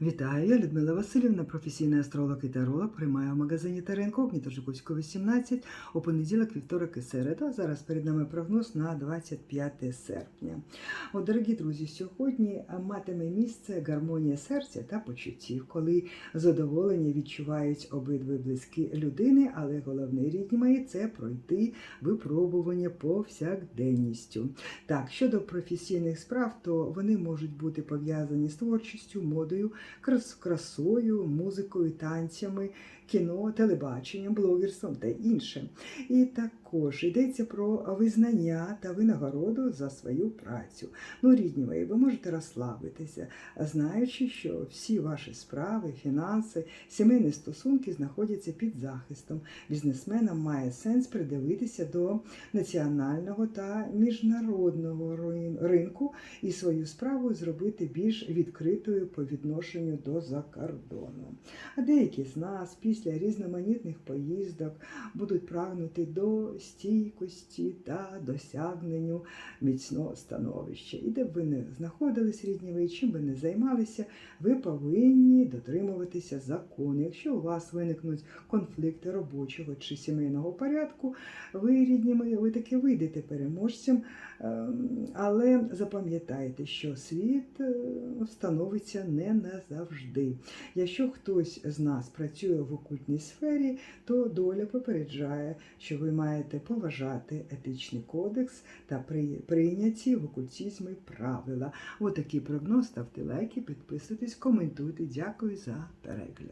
Вітаю, я Людмила Васильівна, професійний астролог і таролог. Приймаю в магазині Теренко, Огніто Жуковського, 18, у понеділок, вівторок і середа. Зараз перед нами прогноз на 25 серпня. От, дорогі друзі, сьогодні матиме місце гармонія серця та почуттів, коли задоволення відчувають обидві близькі людини, але головний рідні мої це пройти випробування повсякденністю. Так, щодо професійних справ, то вони можуть бути пов'язані з творчістю, модою, красою, музикою, танцями, кіно, телебаченням, блогерством та інше. І також йдеться про визнання та винагороду за свою працю. Ну, рідні мої, ви можете розслабитися, знаючи, що всі ваші справи, фінанси, сімейні стосунки знаходяться під захистом. Бізнесменам має сенс придивитися до національного та міжнародного ринку і свою справу зробити більш відкритою по відношенню до закордону. А деякі з нас після різноманітних поїздок будуть прагнути до стійкості та досягненню міцного становища. І де б ви не знаходились, рідні ви, чим би не займалися, ви повинні дотримуватися закону. Якщо у вас виникнуть конфлікти робочого чи сімейного порядку, ви, рідні мої, ви таки вийдете переможцем, ем, але запам'ятайте, що світ е, встановиться не назавжди. Якщо хтось з нас працює в окультній сфері, то доля попереджає, що ви маєте поважати етичний кодекс та при- прийняті в окультізмі правила. Отакий прогноз. Ставте лайки, підписуйтесь, коментуйте. Дякую за перегляд.